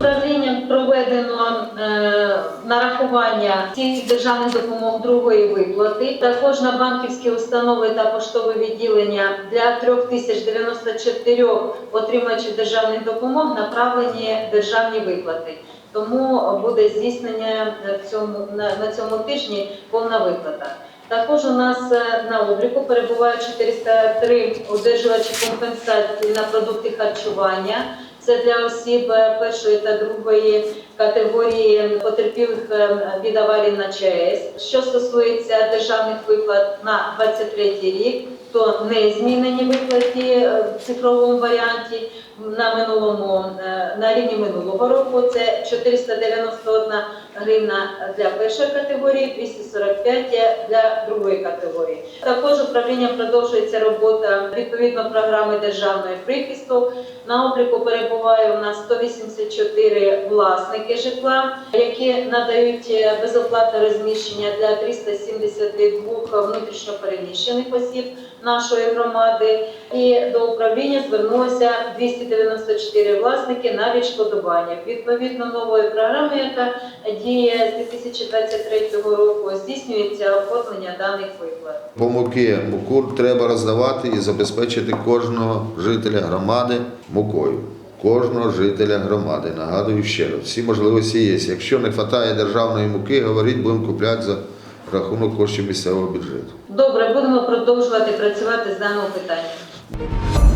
Управлінням проведено е, нарахування цих державних допомог другої виплати. Також на банківські установи та поштове відділення для 3094 отримувачів державних допомог направлені державні виплати. Тому буде здійснення в цьому на, на цьому тижні повна виплата. Також у нас е, на обліку перебуває 403 одержувачі компенсації на продукти харчування. Це для осіб е, першої та другої категорії потерпілих е, від аварії на ЧАЕС. Що стосується державних виплат на 23 рік, то не змінені виплати е, в цифровому варіанті на минулому на рівні минулого року. Це 491 гривна для першої категорії, 245 для другої категорії. Також управлінням продовжується робота відповідно програми державної прихисту. На обліку перебуває у нас 184 власники житла, які надають е, безоплатне розміщення для 372 внутрішньопереміщених осіб нашої громади. І до управління звернулося 294 власники на відшкодування. Відповідно нової програми, яка діє з 2023 року, здійснюється оформлення даних виплат. По муки муку треба роздавати і забезпечити кожного жителя громади мукою. Кожного жителя громади. Нагадую ще раз, всі можливості є. Якщо не вистачає державної муки, говоріть, будемо купляти за рахунок коштів місцевого бюджету. Добре, будемо продовжувати працювати з даного питання.